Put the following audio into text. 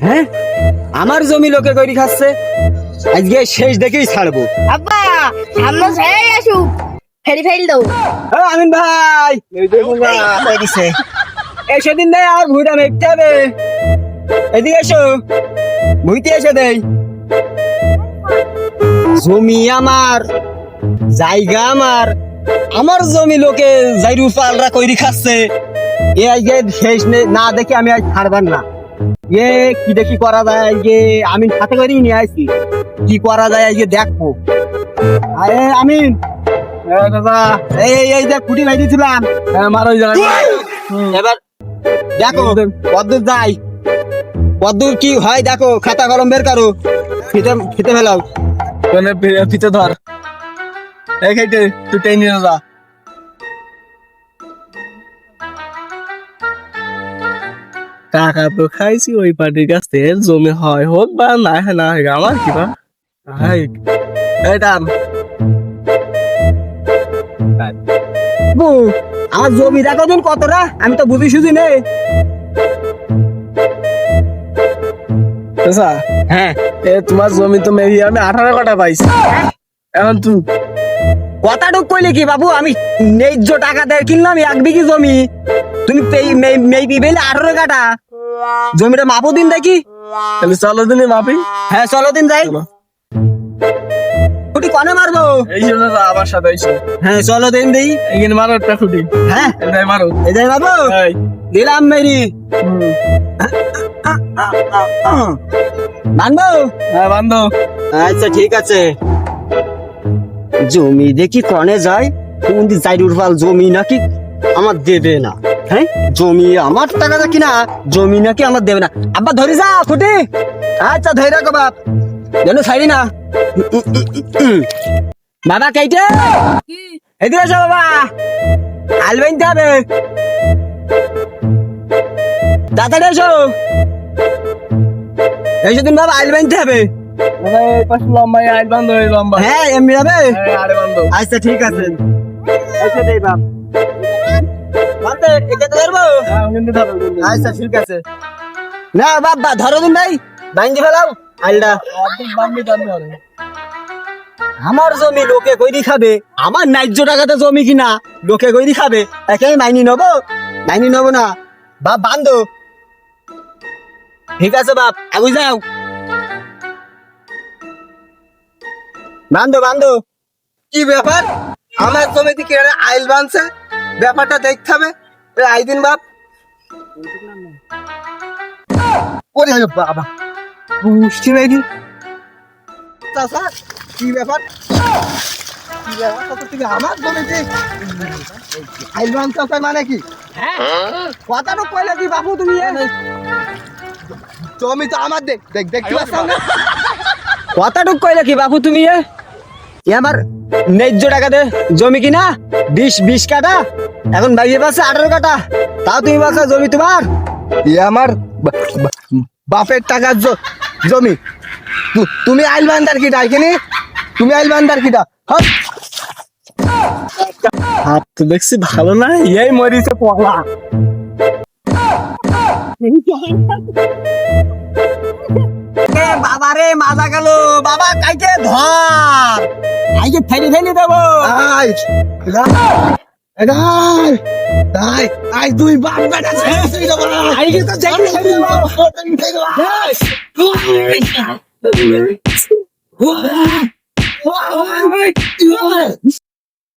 হ্যাঁ? আমার জমি লোকে করি খাচ্ছে আজকে শেষ দেখেই ছাড়বো। আব্বা সামনে ছেড়ে আসুক। ফেরি ফেল দাও। ও আমিন ভাই। এই দিছে এই সেদিন দেয় আর ভুইটা মেঘতে হবে। এদিকে এসো। ভুইতে এসে দেই। জমি আমার জায়গা আমার আমার জমি লোকে জাইরু পালরা কইরি খাচ্ছে। এ আজকে শেষ নে- না দেখে আমি আজ ছাড়বার না। এ কি দেখি করা যায়? আজকে আমি সাথে করেই নিয়ে আসি কি করা যায়? আজকে দেখব। আরে হ্যাঁ দাদা এই যে খুঁটি ভাই দিয়েছিলাম হ্যাঁ মারো ওই জায়গায়। এবার দেখো কদ্দূর যাই। কদ্দূর কি হয় দেখো খাতা কলম বের করো। ফিতে ফিতে ফেলাও। ফিতে ধর। এই খাইতে তুই টেনে নিয়ে টাকা তো খাইছি, ওই পার্টির কাছ থেকে জমি হয় হোক বা না হয় না হয় আমার কি বা? জমি দেখো কতটা, আমি তো বুঝি নেই। আচ্ছা হ্যাঁ এ তোমার জমি তো মেবি আমি আঠারো কাটা পাইছি। এখন তুই কথাটুক কইলে কি বাবু, আমি ন্যায্য টাকা দিয়ে কিনলাম, এক বিঘি জমি। তুমি মেবি পেলে আঠারো কাটা। জমিটা মাপো দিন দেখি। তাহলে চলো দিনে মাপি। হ্যাঁ চলো দিন যাই। খুঁটি কনে মারবো? এই জন্য আমার সাথে আইসো। হ্যাঁ চলো দিন দিই। এখানে মারো একটা খুঁটি। হ্যাঁ। এটাই মারো। এই। যাই দিলাম মেরি। মানবো হ্যাঁ বান্ধব। আচ্ছা ঠিক আছে। জমি দেখি কনে যায়। কোন দিন জাইরুর ফাল জমি নাকি? আমার দেবে না। হ্যাঁ? জমি আমার টাকা দেখি না জমি নাকি আমার দেবে না। আব্বা ধরে যা খুঁটি। আচ্ছা ধরে রাখো বাপ। যেন ছাড়ি না। বাবা কেটে এদিকে এসো বাবা। আল বানতে হবে। তাড়াতাড়ি এসো। এই সেদিন বাবা বানতে হবে। মানে লম্বা আইল লম্বা। হ্যাঁ এমনি হবে। হ্যাঁ, বান্ধব। আচ্ছা ঠিক আছে। দেই আচ্ছা বান্ধবী। আমার জমি লোকে কইরি খাবে। আমার ন্যায্য টাকাতে জমি কিনা, লোকে কইরি খাবে। একে মাইনি নেব? মাইনি নেব না। বাপ, বান্ধো। ঠিক আছে, বাপ, আগুই যাও। বান্ধো বান্ধো। কি ব্যাপার? আমার জমিতে কি আরে আইল বানছে? ব্যাপারটা দেখতে হবে। আইদিন বাপ। ওরে বাবা। নাকি? চাচা কি ব্যাপার? কি ব্যাপার কত থেকে আমার জমিতে আইল বানছে মানে কি? কথাটা কইলে কি বাবু তুমি? জমি তো আমার দেখ দেখ দেখতে পাচ্ছ না? কথাটুক কইলে কি বাবু তুমি? এ আমার ন্যায্য টাকা দে। জমি কিনা? বিশ বিশ কাটা এখন বাইরে পাচ্ছে আঠারো কাটা তাও তুমি বলছো জমি তোমার? এ আমার বাপের টাকার জমি। তুমি আইল বান্দার কিটা এখানে তুমি আইল বান্দার কিটা হাত তো দেখছি ভালো না এই মরিছে পলা এ বাবা রে মাজা গেল। বাবা কাইতে ধর। আইকে ফেলি ফেলি দেবো। আই আই আই আই দুই বাপ বেটা ছেড়ে দেবো আইকে তো যাই What?